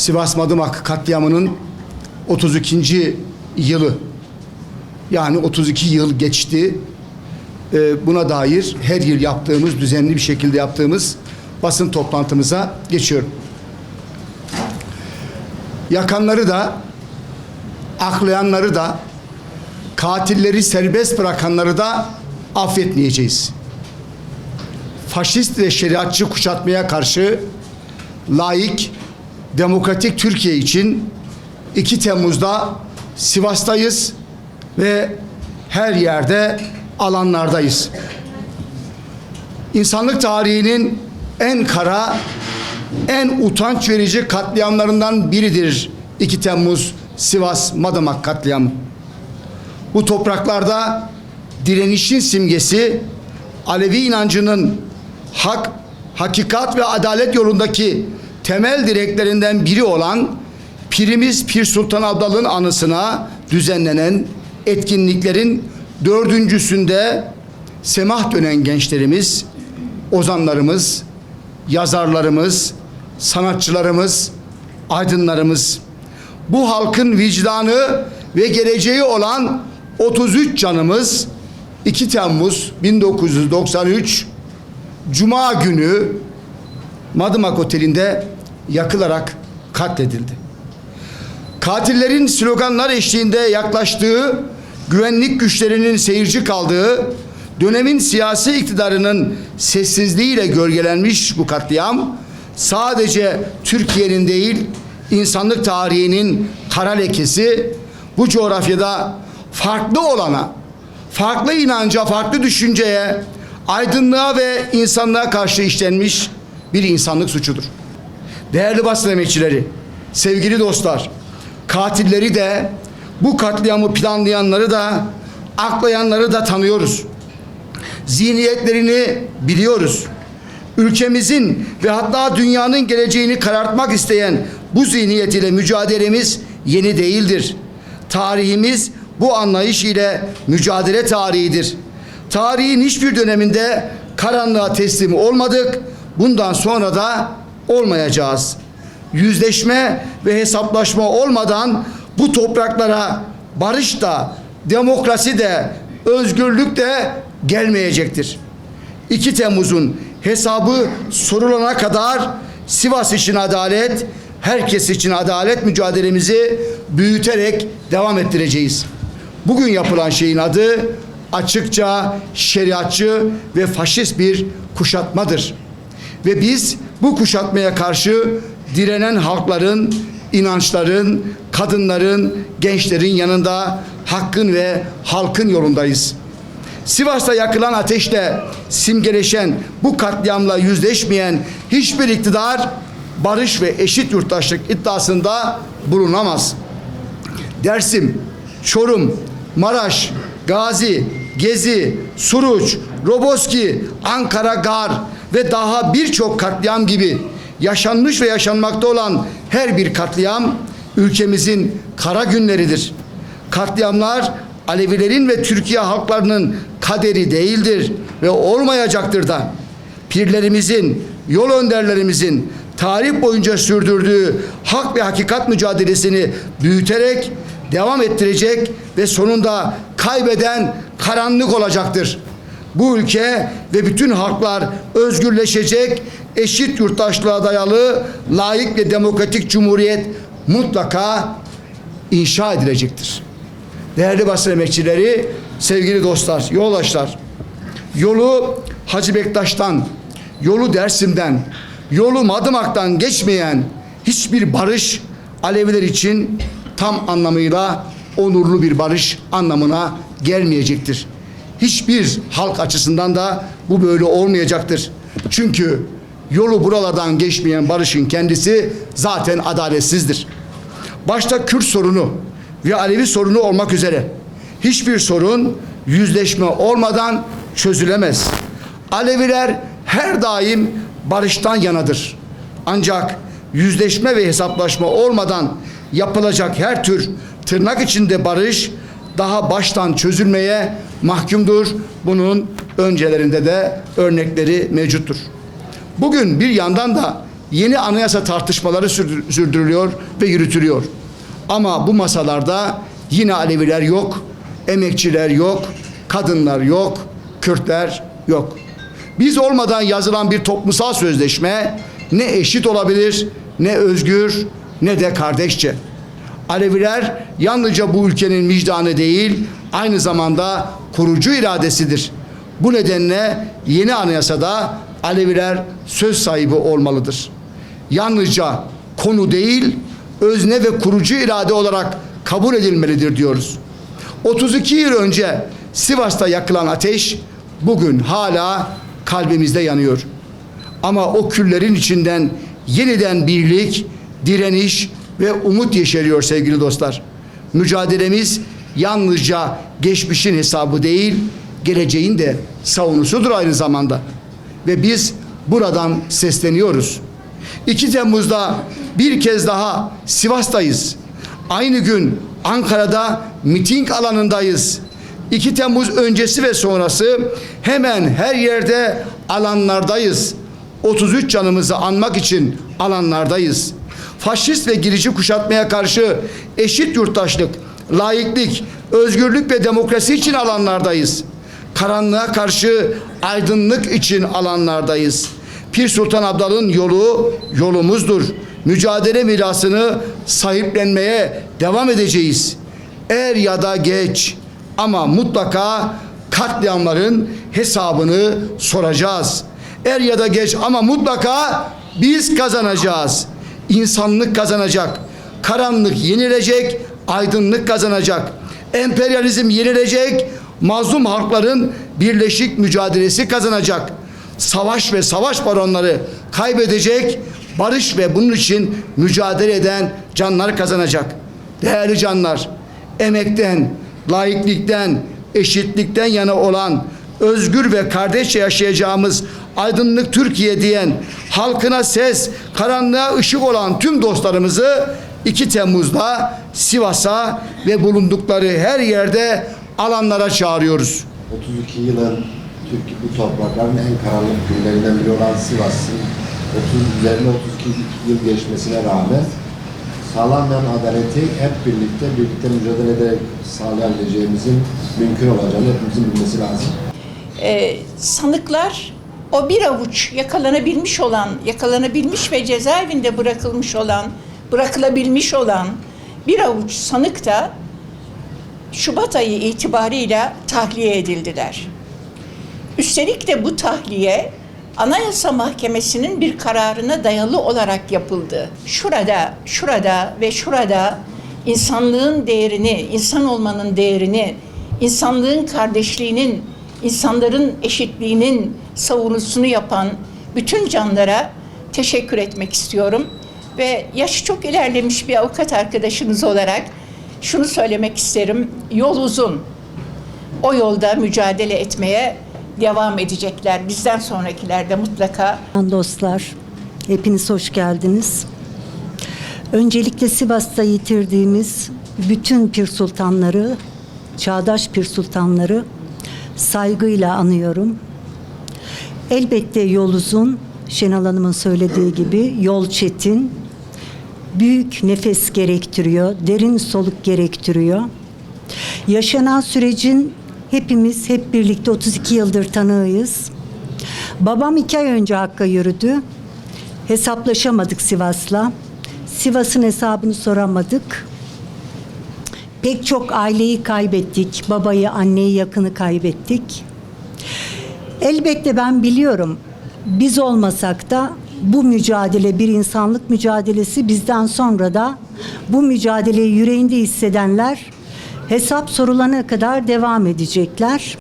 Sivas Madımak katliamının 32. yılı. Yani 32 yıl geçti. Ee, buna dair her yıl yaptığımız, düzenli bir şekilde yaptığımız basın toplantımıza geçiyorum. Yakanları da, aklayanları da, katilleri serbest bırakanları da affetmeyeceğiz. Faşist ve şeriatçı kuşatmaya karşı laik, demokratik Türkiye için 2 Temmuz'da Sivas'tayız ve her yerde alanlardayız. İnsanlık tarihinin en kara, en utanç verici katliamlarından biridir 2 Temmuz Sivas Madımak katliamı. Bu topraklarda direnişin simgesi Alevi inancının hak, hakikat ve adalet yolundaki temel direklerinden biri olan Pirimiz Pir Sultan Abdal'ın anısına düzenlenen etkinliklerin dördüncüsünde semah dönen gençlerimiz, ozanlarımız, yazarlarımız, sanatçılarımız, aydınlarımız, bu halkın vicdanı ve geleceği olan 33 canımız 2 Temmuz 1993 Cuma günü Madımak Oteli'nde yakılarak katledildi. Katillerin sloganlar eşliğinde yaklaştığı, güvenlik güçlerinin seyirci kaldığı, dönemin siyasi iktidarının sessizliğiyle gölgelenmiş bu katliam, sadece Türkiye'nin değil, insanlık tarihinin kara lekesi, bu coğrafyada farklı olana, farklı inanca, farklı düşünceye, aydınlığa ve insanlığa karşı işlenmiş bir insanlık suçudur. Değerli basın emekçileri, sevgili dostlar, katilleri de bu katliamı planlayanları da aklayanları da tanıyoruz. Zihniyetlerini biliyoruz. Ülkemizin ve hatta dünyanın geleceğini karartmak isteyen bu zihniyet ile mücadelemiz yeni değildir. Tarihimiz bu anlayış ile mücadele tarihidir. Tarihin hiçbir döneminde karanlığa teslim olmadık. Bundan sonra da olmayacağız. Yüzleşme ve hesaplaşma olmadan bu topraklara barış da, demokrasi de, özgürlük de gelmeyecektir. 2 Temmuz'un hesabı sorulana kadar Sivas için adalet, herkes için adalet mücadelemizi büyüterek devam ettireceğiz. Bugün yapılan şeyin adı açıkça şeriatçı ve faşist bir kuşatmadır. Ve biz bu kuşatmaya karşı direnen halkların, inançların, kadınların, gençlerin yanında hakkın ve halkın yolundayız. Sivas'ta yakılan ateşle simgeleşen bu katliamla yüzleşmeyen hiçbir iktidar barış ve eşit yurttaşlık iddiasında bulunamaz. Dersim, Çorum, Maraş, Gazi, Gezi, Suruç, Roboski, Ankara Gar ve daha birçok katliam gibi yaşanmış ve yaşanmakta olan her bir katliam ülkemizin kara günleridir. Katliamlar Alevilerin ve Türkiye halklarının kaderi değildir ve olmayacaktır da. Pirlerimizin, yol önderlerimizin tarih boyunca sürdürdüğü hak ve hakikat mücadelesini büyüterek devam ettirecek ve sonunda kaybeden karanlık olacaktır. Bu ülke ve bütün halklar özgürleşecek, eşit yurttaşlığa dayalı layık ve demokratik cumhuriyet mutlaka inşa edilecektir. Değerli basın emekçileri, sevgili dostlar, yoldaşlar, yolu Hacı Bektaş'tan, yolu Dersim'den, yolu Madımak'tan geçmeyen hiçbir barış Aleviler için tam anlamıyla onurlu bir barış anlamına gelmeyecektir. Hiçbir halk açısından da bu böyle olmayacaktır. Çünkü yolu buralardan geçmeyen barışın kendisi zaten adaletsizdir. Başta Kürt sorunu ve Alevi sorunu olmak üzere hiçbir sorun yüzleşme olmadan çözülemez. Aleviler her daim barıştan yanadır. Ancak yüzleşme ve hesaplaşma olmadan yapılacak her tür tırnak içinde barış daha baştan çözülmeye mahkumdur. Bunun öncelerinde de örnekleri mevcuttur. Bugün bir yandan da yeni anayasa tartışmaları sürdür- sürdürülüyor ve yürütülüyor. Ama bu masalarda yine Aleviler yok, emekçiler yok, kadınlar yok, Kürtler yok. Biz olmadan yazılan bir toplumsal sözleşme ne eşit olabilir, ne özgür, ne de kardeşçe. Aleviler yalnızca bu ülkenin vicdanı değil, aynı zamanda kurucu iradesidir. Bu nedenle yeni anayasada Aleviler söz sahibi olmalıdır. Yalnızca konu değil, özne ve kurucu irade olarak kabul edilmelidir diyoruz. 32 yıl önce Sivas'ta yakılan ateş bugün hala kalbimizde yanıyor. Ama o küllerin içinden yeniden birlik, direniş ve umut yeşeriyor sevgili dostlar. Mücadelemiz yalnızca geçmişin hesabı değil, geleceğin de savunusudur aynı zamanda. Ve biz buradan sesleniyoruz. 2 Temmuz'da bir kez daha Sivas'tayız. Aynı gün Ankara'da miting alanındayız. 2 Temmuz öncesi ve sonrası hemen her yerde alanlardayız. 33 canımızı anmak için alanlardayız. Faşist ve girici kuşatmaya karşı eşit yurttaşlık, laiklik, özgürlük ve demokrasi için alanlardayız. Karanlığa karşı aydınlık için alanlardayız. Pir Sultan Abdal'ın yolu yolumuzdur. Mücadele mirasını sahiplenmeye devam edeceğiz. Er ya da geç ama mutlaka katliamların hesabını soracağız. Er ya da geç ama mutlaka biz kazanacağız. İnsanlık kazanacak. Karanlık yenilecek, aydınlık kazanacak. Emperyalizm yenilecek, mazlum halkların birleşik mücadelesi kazanacak. Savaş ve savaş baronları kaybedecek, barış ve bunun için mücadele eden canlar kazanacak. Değerli canlar, emekten, laiklikten, eşitlikten yana olan özgür ve kardeşçe yaşayacağımız aydınlık Türkiye diyen halkına ses, karanlığa ışık olan tüm dostlarımızı 2 Temmuz'da Sivas'a ve bulundukları her yerde alanlara çağırıyoruz. 32 yılın Türkiye bu toprakların en karanlık günlerinden biri olan Sivas'ın 30 üzerine 32 yıl geçmesine rağmen sağlanmayan adaleti hep birlikte birlikte mücadele ederek sağlayabileceğimizin mümkün olacağını hepimizin bilmesi lazım. Ee, sanıklar o bir avuç yakalanabilmiş olan, yakalanabilmiş ve cezaevinde bırakılmış olan, bırakılabilmiş olan bir avuç sanık da Şubat ayı itibarıyla tahliye edildiler. Üstelik de bu tahliye Anayasa Mahkemesi'nin bir kararına dayalı olarak yapıldı. Şurada, şurada ve şurada insanlığın değerini, insan olmanın değerini, insanlığın kardeşliğinin, insanların eşitliğinin savunusunu yapan bütün canlara teşekkür etmek istiyorum. Ve yaşı çok ilerlemiş bir avukat arkadaşınız olarak şunu söylemek isterim. Yol uzun o yolda mücadele etmeye devam edecekler. Bizden sonrakiler de mutlaka Dostlar, hepiniz hoş geldiniz. Öncelikle Sivas'ta yitirdiğimiz bütün pir sultanları, çağdaş pir sultanları saygıyla anıyorum. Elbette yol uzun, Şenal Hanım'ın söylediği gibi yol çetin, büyük nefes gerektiriyor, derin soluk gerektiriyor. Yaşanan sürecin hepimiz hep birlikte 32 yıldır tanığıyız. Babam iki ay önce Hakk'a yürüdü. Hesaplaşamadık Sivas'la. Sivas'ın hesabını soramadık. Pek çok aileyi kaybettik. Babayı, anneyi, yakını kaybettik. Elbette ben biliyorum. Biz olmasak da bu mücadele bir insanlık mücadelesi bizden sonra da bu mücadeleyi yüreğinde hissedenler hesap sorulana kadar devam edecekler.